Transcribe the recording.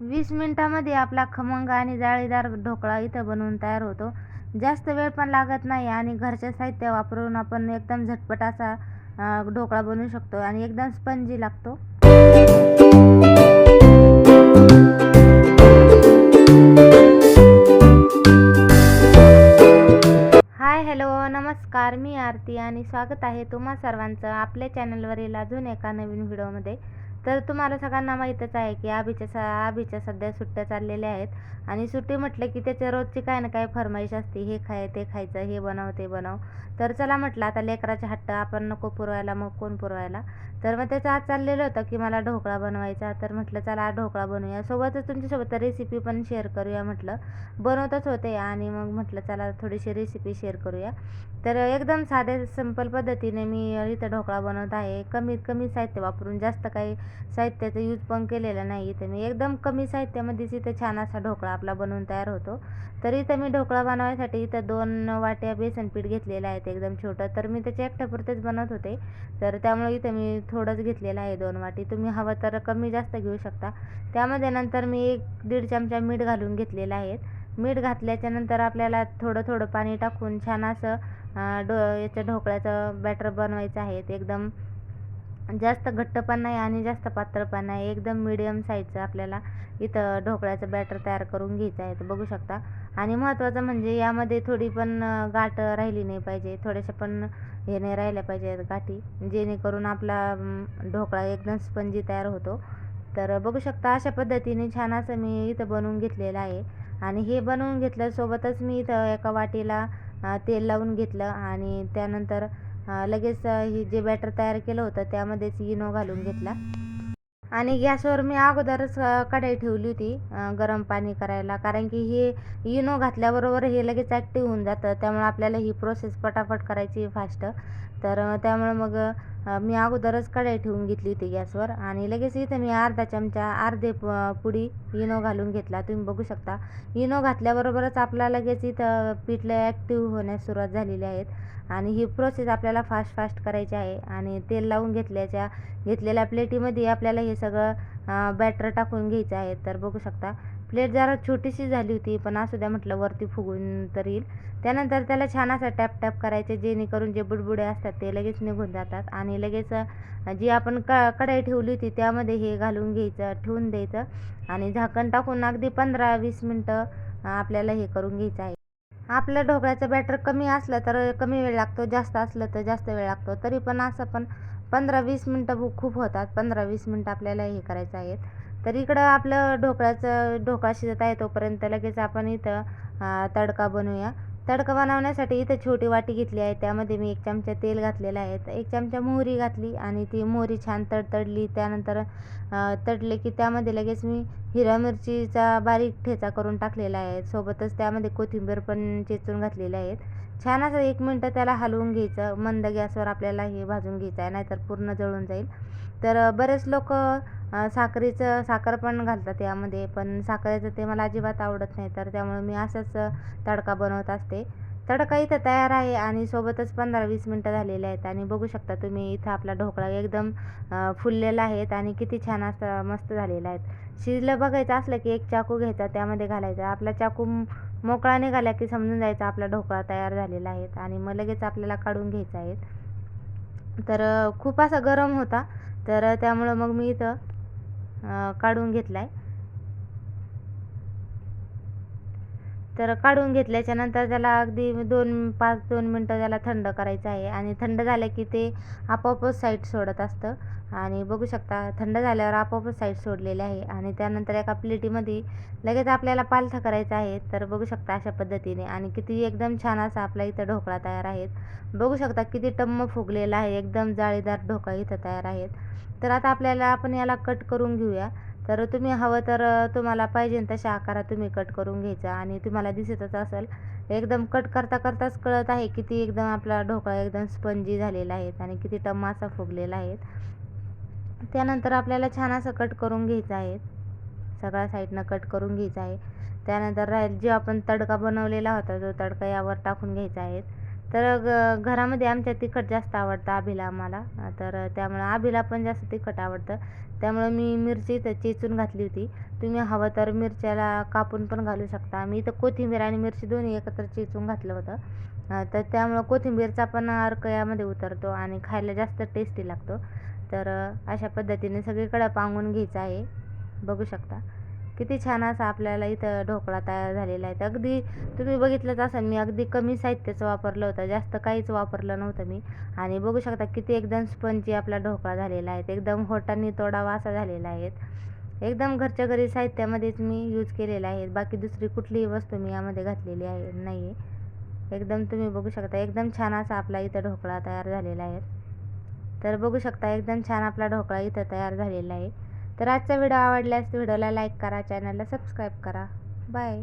वीस मिनिटामध्ये आपला खमंग आणि जाळीदार ढोकळा इथं बनवून तयार होतो. जास्त वेळ पण लागत नाही आणि घरचे साहित्य वापरून आपण एकदम झटपट असा ढोकळा बनवू शकतो आणि एकदम स्पंजी लागतो. हाय हॅलो नमस्कार. मी आरती आणि स्वागत आहे तुम्हा सर्वांचं आपल्या चॅनलवरील अजून एका नवीन व्हिडिओमध्ये. तर तुम्हाला सगळ्यांना माहीतच आहे की आबीच्या स आबीच्या सध्या सुट्ट्या चाललेल्या आहेत. आणि सुट्टी म्हटलं की त्याच्या रोजची काय ना काय फरमाईश असते. हे खाय ते खायचं हे बनव ते बनव. तर चला म्हटलं आता लेकराचे हट्ट आपण नको पुरवायला मग कोण पुरवायला? तर मग त्याचं आज चाललेलं होतं की मला ढोकळा बनवायचा. तर म्हटलं चला आज ढोकळा बनवूया. सोबतच तुमच्यासोबत रेसिपी पण शेअर करूया म्हटलं. बनवतच होते. आणि मग म्हटलं चला थोडीशी रेसिपी शेअर करूया. तर एकदम साध्या सिंपल पद्धतीने मी इथं ढोकळा बनवत आहे. कमीत कमी साहित्य वापरून जास्त काही साहित्याचा यूज पण केलेला नाही इथं. मी एकदम कमी साहित्यामध्येच इथं छान असा ढोकळा आपला बनवून तयार होतो. तर इथं मी ढोकळा बनवायसाठी इथं दोन वाट्या बेसन पीठ घेतलेलं आहे ते एकदम छोटं. तर मी त्याच्या एकट्यापुरतेच बनवत होते. तर त्यामुळे इथं मी थोडंच घेतलेलं आहे दोन वाटी. तुम्ही हवं तर कमी जास्त घेऊ शकता. त्यामध्ये नंतर मी एक दीड चमचा मीठ घालून घेतलेलं आहे. मीठ घातल्याच्या नंतर आपल्याला थोडं थोडं पाणी टाकून छान असं डो याच्या ढोकळ्याचं बॅटर बनवायचं आहे. ते एकदम जास्त घट्ट पण नाही आणि जास्त पातळ पण नाही. एकदम मिडियम साईजचं आपल्याला इथं ढोकळ्याचं बॅटर तयार करून घ्यायचं आहे. तर बघू शकता. आणि महत्त्वाचं म्हणजे यामध्ये थोडी पण गाठ राहिली नाही पाहिजे. थोड्याशा पण हे नाही राहिल्या पाहिजेत गाठी. जेणेकरून आपला ढोकळा एकदम स्पंजी तयार होतो. तर बघू शकता अशा पद्धतीने छान असं मी इथं बनवून घेतलेलं आहे. आणि हे बनवून घेतल्यासोबतच मी इथं एका वाटीला तेल लावून घेतलं आणि त्यानंतर लगेच हे जे बॅटर तयार केलं होतं त्यामध्येच इनो घालून घेतला. आणि गॅसवर मी अगोदरच कढाई ठेवली होती गरम पाणी करायला. कारण की हे इनो घातल्याबरोबर हे लगेच ॲक्टिव्ह होऊन जातं. त्यामुळे आपल्याला ही प्रोसेस पटापट करायची फास्ट. तर त्यामुळं त्यामुळे मग मी अगोदरच कढाई ठेवून घेतली होती गॅसवर आणि लगेच इथं मी अर्धा चमचा अर्धे प पुडी इनो घालून घेतला. तुम्ही बघू शकता इनो घातल्याबरोबरच आपला लगेच इथं पिठलं ॲक्टिव्ह होण्यास सुरुवात झालेली आहेत आणि ही प्रोसेस आपल्याला फास्ट फास्ट करायची आहे आणि तेल लावून घेतल्याच्या घेतलेल्या प्लेटीमध्ये आपल्याला हे सगळं बॅटर टाकून घ्यायचं आहे. तर बघू शकता प्लेट जरा छोटीशी झाली होती पण असू द्या म्हटलं वरती फुगून तर येईल. त्यानंतर त्याला छान असं टॅप टॅप करायचे जेणेकरून जे बुडबुडे असतात ते लगेच निघून जातात. आणि लगेच जी आपण क कढाई ठेवली होती त्यामध्ये हे घालून घ्यायचं ठेवून द्यायचं. आणि झाकण टाकून अगदी पंधरा वीस मिनटं आपल्याला हे करून घ्यायचं आहे. आपलं ढोकळ्याचं बॅटर कमी असलं तर कमी वेळ लागतो जास्त असलं तर जास्त वेळ लागतो. तरी पण असं पण पंधरा वीस मिनटं खूप होतात. पंधरा वीस मिनटं आपल्याला हे करायचं आहेत. तर इकडं आपलं ढोकळ्याचं ढोकळा शिजत आहे तोपर्यंत लगेच आपण इथं तडका बनवूया. तडका बनवण्यासाठी इथं छोटी वाटी घेतली आहे. त्यामध्ये मी एक चमचा तेल घातलेलं आहे. एक चमचा मोहरी घातली आणि ती मोहरी छान तडतडली. त्यानंतर तडले की त्यामध्ये लगेच मी हिरव्या मिरचीचा बारीक ठेचा करून टाकलेला आहे. सोबतच त्यामध्ये कोथिंबीर पण चेचून घातलेली आहेत छान असं एक मिनटं त्याला हलवून घ्यायचं. मंद गॅसवर आपल्याला हे भाजून घ्यायचं आहे. नाहीतर पूर्ण जळून जाईल. तर बरेच लोक साखरेचं साखर पण घालतात यामध्ये पण साखरेचं ते मला अजिबात आवडत नाही तर त्यामुळे मी असंच तडका बनवत असते. तडका इथं तयार आहे आणि सोबतच पंधरा वीस मिनटं झालेले आहेत आणि बघू शकता तुम्ही इथं आपला ढोकळा एकदम फुललेला आहेत आणि किती छान असं मस्त झालेला आहेत शिजलं बघायचं असलं की एक चाकू घ्यायचा त्यामध्ये घालायचा. आपला चाकू मोकळा निघाला की समजून जायचा आपला ढोकळा तयार झालेला आहे आणि मग लगेच आपल्याला काढून घ्यायचा आहे. तर खूप असा गरम होता तर त्यामुळं मग मी इथं काढून घेतला आहे तर काढून घेतल्याच्या नंतर त्याला अगदी दोन पाच दोन मिनटं त्याला थंड करायचं आहे. आणि थंड झालं की ते आपोआपच साईड सोडत असतं. आणि बघू शकता थंड झाल्यावर आपोआपच साईड सोडलेले आहे. आणि त्यानंतर एका प्लेटीमध्ये लगेच आपल्याला पालथा करायचा आहे. तर बघू शकता अशा पद्धतीने. आणि किती एकदम छान असा आपला इथं ढोकळा तयार आहे बघू शकता किती टम्म फुगलेला आहे. एकदम जाळीदार ढोकळा इथं तयार आहेत. तर आता आपल्याला आपण याला कट करून घेऊया. तर तुम्ही हवं तर तुम्हाला पाहिजे तशा आकारात तुम्ही कट करून घ्यायचा. आणि तुम्हाला दिसतच असेल एकदम कट करता करताच कळत आहे किती एकदम आपला ढोकळा एकदम स्पंजी झालेला आहे आणि किती टम्मा असा फुगलेला आहे. त्यानंतर आपल्याला छान असं कट करून घ्यायचं आहे. सगळ्या साईडनं कट करून घ्यायचं आहे. त्यानंतर राहील जे आपण तडका बनवलेला होता तो तडका यावर टाकून घ्यायचा आहे. तर ग घरामध्ये आमच्या तिखट जास्त आवडतं आभीला आम्हाला. तर त्यामुळं आभीला पण जास्त तिखट आवडतं. त्यामुळं मी मिरची इथं चेचून घातली होती. तुम्ही हवं तर मिरच्याला कापून पण घालू शकता. मी इथं कोथिंबीर आणि मिरची दोन्ही एकत्र चेचून घातलं होतं. तर त्यामुळं कोथिंबीरचा पण अर्क यामध्ये उतरतो आणि खायला जास्त टेस्टी लागतो. तर अशा पद्धतीने सगळीकडं पांगून घ्यायचं आहे. बघू शकता. किती छान असा आपल्याला इथं ढोकळा तयार झालेला आहे. अगदी तुम्ही बघितलंच असाल मी अगदी कमी साहित्याचं वापरलं होतं जास्त काहीच वापरलं नव्हतं मी. आणि बघू शकता किती एकदम स्पंजी आपला ढोकळा झालेला आहे एकदम होटांनी तोडावा असा झालेला आहे. एकदम घरच्या घरी साहित्यामध्येच मी यूज केलेला आहे. बाकी दुसरी कुठलीही वस्तू मी यामध्ये घातलेली आहे नाही आहे एकदम तुम्ही बघू शकता एकदम छान असा आपला इथं ढोकळा तयार झालेला आहे. तर बघू शकता एकदम छान आपला ढोकळा इथं तयार झालेला आहे. तर आजचा व्हिडिओ आवडल्यास व्हिडिओला लाईक करा चॅनलला सबस्क्राईब करा. बाय.